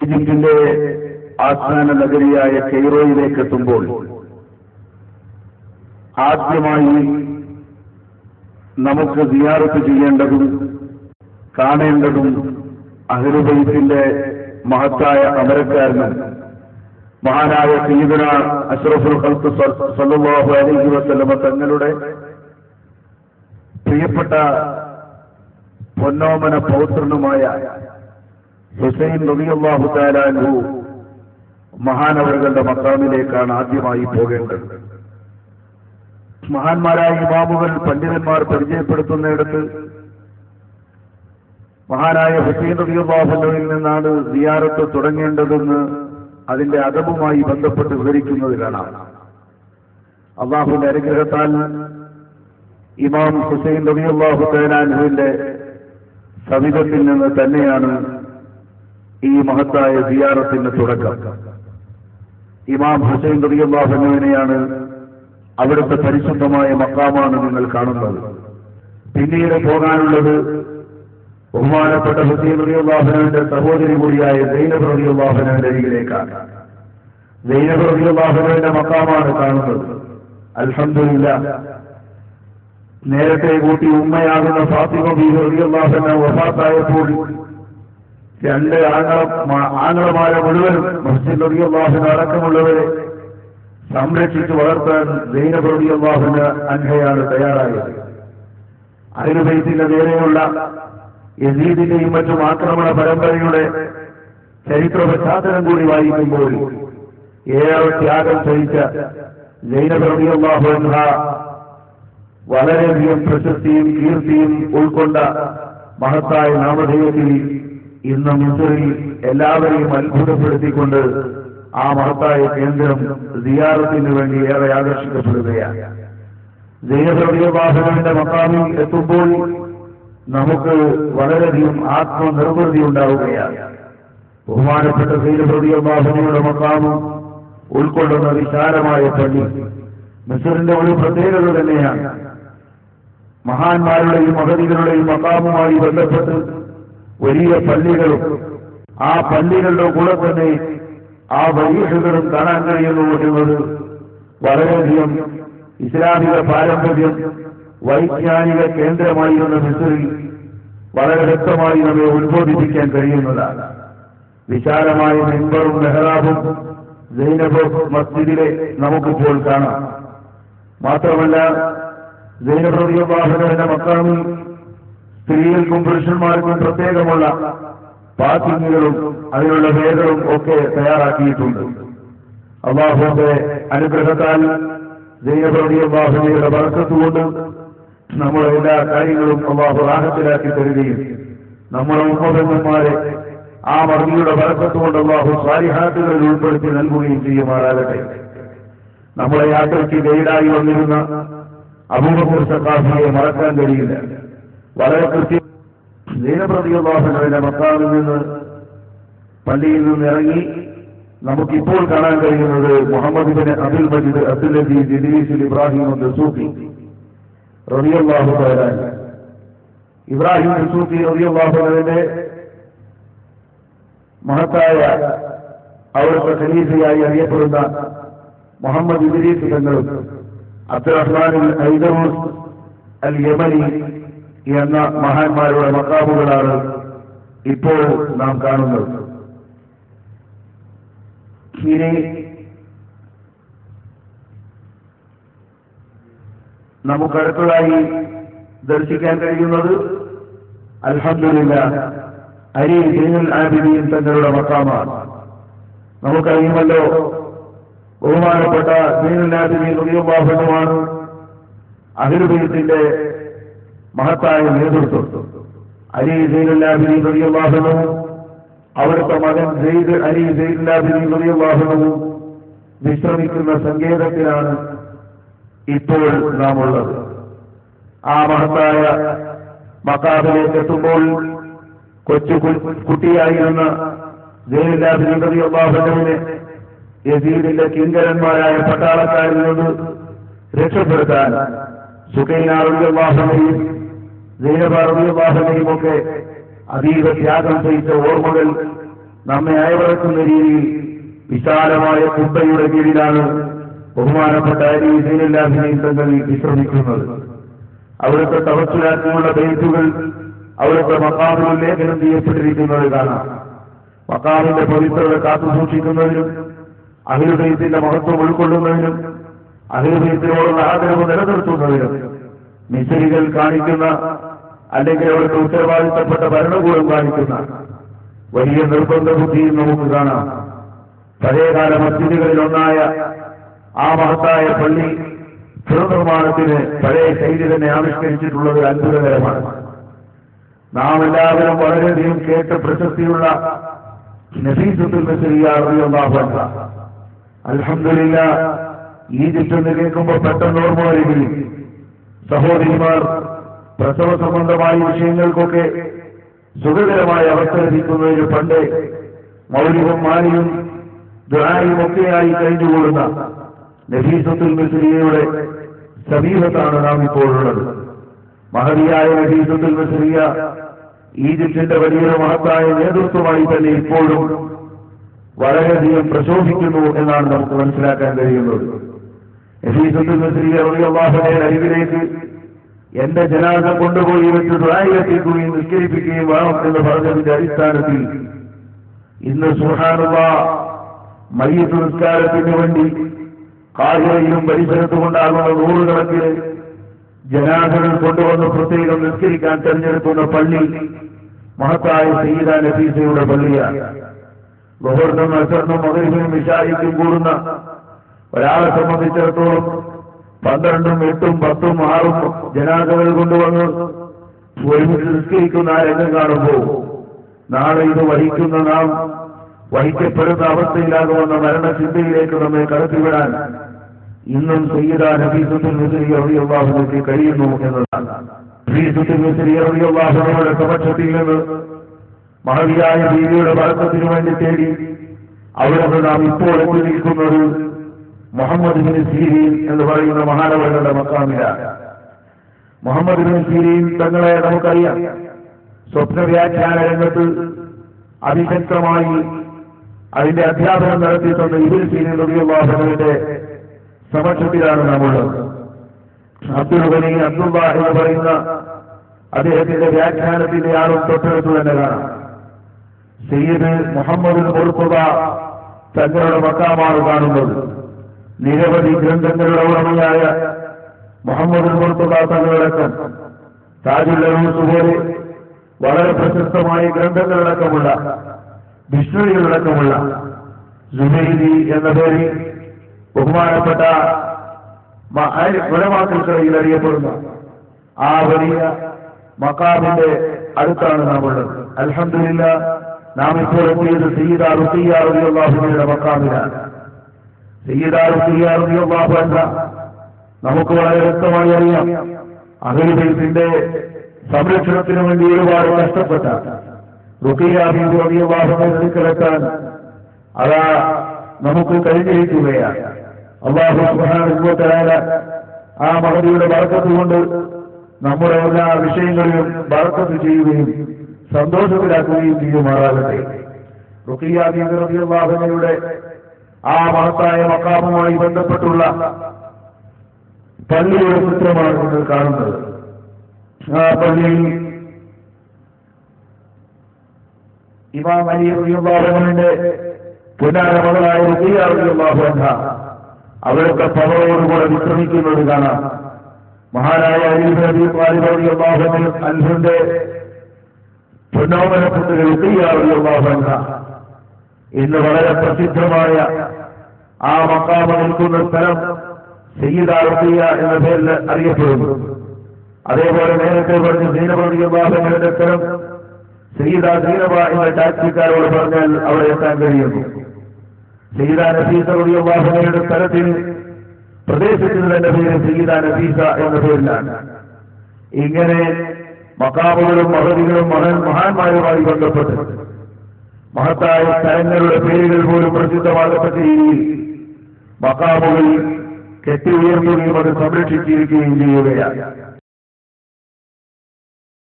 ഈജിപ്തിന്റെ ആസ്ഥാന നഗരിയായ കെയ്റോയിലേക്ക് എത്തുമ്പോൾ ആദ്യമായി നമുക്ക് സിയാറത്ത് ചെയ്യേണ്ടതും കാണേണ്ടതും അഹ്ലുബൈത്തിന്റെ മഹത്തായ അമരക്കാരനും മഹാനായ സീദന അഷ്റഫുൽ ഹൽത്ത് സല്ലാഹു അലൈഹി വസ്ലമ തങ്ങളുടെ പ്രിയപ്പെട്ട പൊന്നോമന പൗത്രനുമായ ഹുസൈൻ നബിയല്ലാഹു തആലാഹു മഹാനവരുടെ മക്കാമിലേക്കാണ് ആദ്യമായി പോകേണ്ടത്. മഹാന്മാരായ ഇമാമുകൾ പണ്ഡിതന്മാർ പരിചയപ്പെടുത്തുന്നിടത്ത് മഹാനായ ഹുസൈൻ റളിയല്ലാഹുവിൽ നിന്നാണ് സിയാറത്ത് തുടങ്ങേണ്ടതെന്ന് അതിന്റെ അദബുമായി ബന്ധപ്പെട്ട് വിവരിക്കുന്നത് കാണാം. അള്ളാഹുവിന്റെ അനുഗ്രഹത്താൽ ഇമാം ഹുസൈൻ റബിയുള്ളാഹു തേനാൻഹുവിന്റെ സവിധത്തിൽ നിന്ന് തന്നെയാണ് ഈ മഹത്തായ സിയാറത്തിന് തുടക്കം. ഇമാം ഹുസൈൻ റബിയുള്ളാഹുവിനെയാണ് അവിടുത്തെ പരിശുദ്ധമായ മക്കാമാണ് നിങ്ങൾ കാണുന്നത്. പിന്നീട് പോകാനുള്ളത് ബഹുമാനപ്പെട്ട ഹുസൈൻ റബിയുള്ളാഹുവിന്റെ സഹോദരി കൂടിയായ സൈനബ് റബിയുള്ളാഹുവിന്റെ അരികിലേക്കാണ്. റിയാ റബിയുള്ളാഹുവിന്റെ മക്കാമാണ് കാണുന്നത്. അൽഹംദുലില്ല. നേരത്തെ കൂട്ടി ഉമ്മയാകുന്ന ഫാത്തിമ ബീഹറിയാഹന വഫാത്തായപ്പോൾ രണ്ട് ആംഗള ആംഗളമാരെ മുഴുവനും മസ്ജിദ് വാഹന അടക്കമുള്ളവരെ സംരക്ഷിച്ചു വളർത്താൻ ദൈനപ്രതിയ വാഹന അൻഹയാണ് തയ്യാറായത്. അഹിരുബൈത്തിന്റെ നേരെയുള്ള യസീദിന്റെയും മറ്റും ആക്രമണ പരമ്പരയുടെ ചരിത്ര പശ്ചാത്തലം കൂടി വായിക്കുമ്പോൾ ഏറെ ത്യാഗം ജൈനബ് റബിയാഹു അൻഹ വളരെയധികം പ്രശസ്തിയും കീർത്തിയും ഉൾക്കൊണ്ട മഹത്തായ നാമധേയത്തിൽ ഇന്ന് മിസറിൽ എല്ലാവരെയും അത്ഭുതപ്പെടുത്തിക്കൊണ്ട് ആ മഹത്തായ കേന്ദ്രം സിയാറത്തിന് വേണ്ടി ഏറെ ആകർഷിക്കപ്പെടുകയാണ്. ജയപ്രവിയവാഹനന്റെ മക്കാമിൽ എത്തുമ്പോൾ നമുക്ക് വളരെയധികം ആത്മനിർവൃതി ഉണ്ടാവുകയാണ്. ബഹുമാനപ്പെട്ട സൈനപ്രവിയവാഹനയുടെ മക്കാമും ഉൾക്കൊള്ളുന്ന വിശാലമായ പള്ളി മിസറിന്റെ ഒരു പ്രത്യേകത തന്നെയാണ്. മഹാന്മാരുടെയും മഹതികളുടെയും മക്കാമുമായി ബന്ധപ്പെട്ട് വലിയ പള്ളികളും ആ പള്ളികളുടെ കൂടെ തന്നെ ആ പരീക്ഷകളും കാണാൻ കഴിയുന്നു എന്നത് വളരെയധികം ഇസ്ലാമിക പാരമ്പര്യം വൈജ്ഞാനിക കേന്ദ്രമായിരുന്ന മിസറിൽ വളരെ വ്യക്തമായി നമ്മെ ഉത്ബോധിപ്പിക്കാൻ കഴിയുന്നതാണ്. വിശാലമായ മെമ്പറും മെഹ്റാബും സൈനബ് മസ്ജിദിലെ നമുക്കിപ്പോൾ കാണാം. മാത്രമല്ല ജൈനപ്രതിയവാഹനന്റെ മക്കാമിൽ സ്ത്രീകൾക്കും പുരുഷന്മാർക്കും പ്രത്യേകമുള്ള പാത്തിങ്ങുകളും അതിനുള്ള വേദവും ഒക്കെ തയ്യാറാക്കിയിട്ടുണ്ട്. അള്ളാഹുവിന്റെ അനുഗ്രഹത്താൽ ജൈനപ്രതിയവാഹനയുടെ വർക്കത്തുകൊണ്ട് നമ്മുടെ എല്ലാ കാര്യങ്ങളും അള്ളാഹു റാഹത്തിലാക്കി തരികയും നമ്മുടെ ഉപഭോഗന്മാരെ ആ മറുപടിയുടെ വർക്കത്തുകൊണ്ട് അള്ളാഹു സ്വാരിഹാത്തുകളിൽ ഉൾപ്പെടുത്തി നൽകുകയും ചെയ്യുമാറാകട്ടെ. നമ്മളെ യാത്രയ്ക്ക് ഗൈഡായി വന്നിരുന്ന അബൂബക്കൂർ സഖാഫിയെ മറക്കാൻ കഴിയില്ല. വളരെ കൃത്യം ദീനപ്രതിയോപാസനയുടെ മക്കാവിൽ നിന്ന് പള്ളിയിൽ നിന്ന് ഇറങ്ങി നമുക്കിപ്പോൾ കാണാൻ കഴിയുന്നത് Muhammad bin Majeed Abdul Ajeed Idrisul Ibrahim Dasuki റബിയുള്ളാഹു തആല ഇബ്രാഹിം ദസൂഖി റബിയുള്ളാഹു തആലയുടെ മഹത്തായ അവരുടെ ഖലീഫയായി അറിയപ്പെടുന്ന മുഹമ്മദ് ഇദ്രീസ് തങ്ങളും അബ്ദുറഹ്മാൻ ഐദറൂസ് അൽ യമനി എന്ന മഹാന്മാരുടെ മക്കാമുകളാണ് ഇപ്പോൾ നാം കാണുന്നത്. ഇനി നമുക്കടുത്തതായി ദർശിക്കാൻ കഴിയുന്നത് അൽഹമില്ല അരി ജീനൽ ആബിദീൻ തങ്ങളുടെ മക്കാമാണ്. നമുക്കറിയുമല്ലോ ബഹുമാനപ്പെട്ട ദീനുല്ലാദിനിയുമാണ് അഹിർബീത്തിന്റെ മഹത്തായ നേതൃത്വം. അലി ജയിലില്ലാതിരി വലിയ വാഹനവും അവിടുത്തെ മകൻ സെയ്ദ് അലി ജയിലില്ലാതിരി വലിയ വാഹനവും വിശ്രമിക്കുന്ന സങ്കേതത്തിലാണ് ഇപ്പോൾ നാം ഉള്ളത്. ആ മഹത്തായ മക്കാബിലേക്ക് എത്തുമ്പോൾ കൊച്ചു കുട്ടിയായിരുന്ന ജയിലാബിനി റബിയുള്ളാഹനുവിനെ യസീദിന്റെ കിങ്കരന്മാരായ പട്ടാളക്കാരിൽ നിന്ന് രക്ഷപ്പെടുത്താൻ സുഖൈനാറുവാസനയും ജൈനബാറുവാസനയും ഒക്കെ അതീവ ത്യാഗം ചെയ്ത ഓർമ്മകൾ നമ്മെ അയവിറക്കുന്ന രീതിയിൽ വിശാലമായ കുട്ടയുടെ കീഴിലാണ് ബഹുമാനപ്പെട്ട അരി സൈനല്ലാഹിനെ തങ്ങൾ വിശ്രമിക്കുന്നത് അവിടുത്തെ തവസ്സിലാക്കിയുള്ള ബേറ്റുകൾ അവിടുത്തെ മക്കാമിൽ ലേഖനം ചെയ്യപ്പെട്ടിരിക്കുന്നത് കാണാം. മക്കാമിന്റെ പവിത്രത കാത്തു സൂക്ഷിക്കുന്നതിനും അഹിരുദയത്തിന്റെ മഹത്വം ഉൾക്കൊള്ളുന്നതിനും അഹിരുദയത്തിനോടുള്ള ആദരവ് നിലനിർത്തുന്നതിനും മിസരികൾ കാണിക്കുന്ന അല്ലെങ്കിൽ അവരുടെ ഉത്തരവാദിത്തപ്പെട്ട ഭരണകൂടം കാണിക്കുന്ന വലിയ നിർബന്ധ ബുദ്ധിയും നമുക്ക് കാണാം. പഴയകാല മസ്ജിദുകളിൽ ഒന്നായ ആ മഹത്തായ പള്ളി പുനർനിർമ്മാണത്തിന് പഴയ ശൈലി തന്നെ ആവിഷ്കരിച്ചിട്ടുള്ളത് അത്ഭുതകരമാണ്. നാം എല്ലാവരും വളരെയധികം കേട്ട് പ്രശസ്തിയുള്ള നഫീസത്തുൽ മെസ്രിയാഹുഅള്ളാഹു അലഹമില്ല ഈജിപ്റ്റ് എന്ന് കേൾക്കുമ്പോൾ പെട്ടെന്ന് ഓർമ്മ വരികയും സഹോദരിമാർ പ്രസവ സംബന്ധമായ വിഷയങ്ങൾക്കൊക്കെ സുഖകരമായ അവസ്ഥ ലഭിക്കുന്നതിന് പണ്ട് മൗലികം മാലിയും ദുരായും ഒക്കെയായി കഴിഞ്ഞുകൂടുന്ന നബീസത്തുൽ മിസ്ലിയയുടെ സമീപത്താണ് നാം ഇപ്പോഴുള്ളത്. മഹതിയായ നബീസത്തുൽ മിസ്ലിയ ഈജിപ്തിന്റെ വലിയ മഹത്തായ നേതൃത്വമായി തന്നെ ഇപ്പോഴും വളരെയധികം പ്രശോഭിക്കുന്നു എന്നാണ് നമുക്ക് മനസ്സിലാക്കാൻ കഴിയുന്നത്. നബീസത്തുൽ മിസ്രിയ റളിയല്ലാഹുവിന്റെ അരികിലേക്ക് എന്റെ ജനാദ കൊണ്ടുപോയി വെച്ച് ദുരായിരത്തിക്കുകയും നിസ്കരിപ്പിക്കുകയും വേണം എന്ന് പറഞ്ഞതിന്റെ അടിസ്ഥാനത്തിൽ ഇന്ന് സുഹാനുള്ള മയ്യത്ത് നിസ്കാരത്തിന് വേണ്ടി കാഹിലയിലും പരിസരത്തും ഉണ്ടാകുന്ന നൂറുകണക്കിന് ജനാഥകൾ കൊണ്ടുവന്ന് പ്രത്യേകം നിസ്കരിക്കാൻ തെരഞ്ഞെടുക്കുന്ന പള്ളി മഹത്തായ സീത നഫീസയുടെ പള്ളിയാണ്. ബഹുർന്നും അസറിനും മകരിഫിനും വിശാലിക്കും കൂടുന്ന ഒരാളെ സംബന്ധിച്ചിടത്തോളം പന്ത്രണ്ടും എട്ടും പത്തും ആറും ജനാഥകൾ കൊണ്ടുവന്ന് ഒരുമിച്ച് നിസ്കരിക്കുന്ന രംഗം കാണുമ്പോൾ നാളെ ഇത് വഹിക്കുന്ന നാം വഹിക്കപ്പെടുന്ന അവസ്ഥയിലാകുമെന്ന മരണചിന്തയിലേക്ക് നമ്മെ കടത്തിവിടാൻ ഇന്നും സയ്യിദ നബീസുദ്ദീൻ മിസ്രി അള്ളാഹുലേക്ക് കഴിയുന്നു എന്നതാണ്. നബീസുദ്ദീൻ മിസ്രി അള്ളാഹുനയുടെ സമക്ഷത്തിൽ നിന്ന് മഹതിയായ ദീവിയുടെ വർക്കത്തിനു വേണ്ടി തേടി അവിടെ നാം ഇപ്പോൾ എത്തി നിൽക്കുന്നത് മുഹമ്മദ് ബിൻ സീരീൻ എന്ന് പറയുന്ന മഹാനവരുടെ മക്കാമില. മുഹമ്മദ് ബിൻ സീരീൻ തങ്ങളെ നമുക്കറിയാം. സ്വപ്ന വ്യാഖ്യാന രംഗത്ത് അതിശക്തമായി അതിന്റെ അധ്യാപനം നടത്തിയിട്ടുണ്ട് ഇബിൻ സീനിൻ റബിയുള്ളാഹുവിന്റെ സമക്ഷത്തിലാണ് നമ്മളുള്ളത്. അബ്ദുൽ അബ്ദുള്ള എന്ന് പറയുന്ന അദ്ദേഹത്തിന്റെ വ്യാഖ്യാനത്തിന്റെ ആളും തൊട്ടടുത്ത് തന്നെ കാണാം. സയ്യിദ് മുഹമ്മദ് മുർത്തുക തങ്ങളുടെ മക്കാമാണ് കാണുന്നത്. നിരവധി ഗ്രന്ഥങ്ങളുടെ ഉടമയായ മുഹമ്മദ് മുർത്തുദാസങ്ങളടക്കം അറൂസ് പോലെ വളരെ പ്രശസ്തമായ ഗ്രന്ഥങ്ങളടക്കമുള്ള വിഷ്ണുവികളടക്കമുള്ള ജുമൈദി എന്ന പേരിൽ ബഹുമാനപ്പെട്ട കുലമാക്കൾക്കിടയിൽ അറിയപ്പെടുന്ന ആ വലിയ മക്കാമിന്റെ അടുത്താണ് നാം ഉള്ളത് അലഹമില്ല നാം ഇപ്പോൾ എത്തിയത് സയ്യിദ റബിയുള്ള മക്കാമിലാണ്. നമുക്ക് വളരെ വ്യക്തമായി അറിയാം. അഹിബൈത്തിന്റെ സംരക്ഷണത്തിന് വേണ്ടി ഒരുപാട് കഷ്ടപ്പെട്ട അടുക്കലെത്താൻ അതാ നമുക്ക് കഴിഞ്ഞിരിക്കുകയാണ്. അള്ളാഹു ആ മഹതിയുടെ വർക്കത്ത് കൊണ്ട് നമ്മുടെ എല്ലാ വിഷയങ്ങളിലും വഴക്കത്ത് ചെയ്യുകയും സന്തോഷത്തിലാക്കുകയും ചെയ്യുമാറാകട്ടെ. റുക്കിയാബിയുടെ ആ മഹത്തായ മക്കാമുമായി ബന്ധപ്പെട്ടുള്ള പള്ളിയുടെ ചിത്രമാണ് നിങ്ങൾ കാണുന്നത്. ആ പള്ളിയിൽ ഇമാം അലി റബിയുള്ളാഹുവിന്റെ പുനാര മകളായ റുഖിയ റബിയുള്ളാഹു അൻഹ അവിടുത്തെ പവറോടുകൂടെ വിശ്രമിക്കുന്നത് കാണാം. മഹാനായ അലി നബി താലിബ് റബിയുള്ളാഹു അൻഹുന്റെ പൊന്നോമന പുത്രി അൻഹ ഇന്ന് വളരെ പ്രസിദ്ധമായ ആ മക്കാമ നിൽക്കുന്ന സ്ഥലം സയ്യിദ റുഖിയ എന്ന പേരിൽ അറിയപ്പെടുന്നു. അതേപോലെ നേരത്തെ പറഞ്ഞ ദീനപതിയുടെ സ്ഥലം സയ്യിദ ദീനബ എന്ന ടാക്സിക്കാരോട് പറഞ്ഞാൽ അവിടെ എത്താൻ കഴിയുന്നു. സയ്യിദ നഫീസ വിവാഹങ്ങളുടെ സ്ഥലത്തിന് പ്രദേശത്തിന് തന്നെ പേര് സയ്യിദ നഫീസ എന്ന പേരിലാണ്. ഇങ്ങനെ മക്കാമുകളും മഹതികളും മഹൻ മഹാന്മാരുമായി ബന്ധപ്പെട്ട് മഹത്തായ സ്ഥലങ്ങളുടെ പേരുകൾ പോലും പ്രസിദ്ധമാകത്തക്ക രീതിയിൽ മക്കാമുകൾ കെട്ടി ഉയർത്തുകയും അത് സംരക്ഷിച്ചിരിക്കുകയും ചെയ്യുകയാണ്.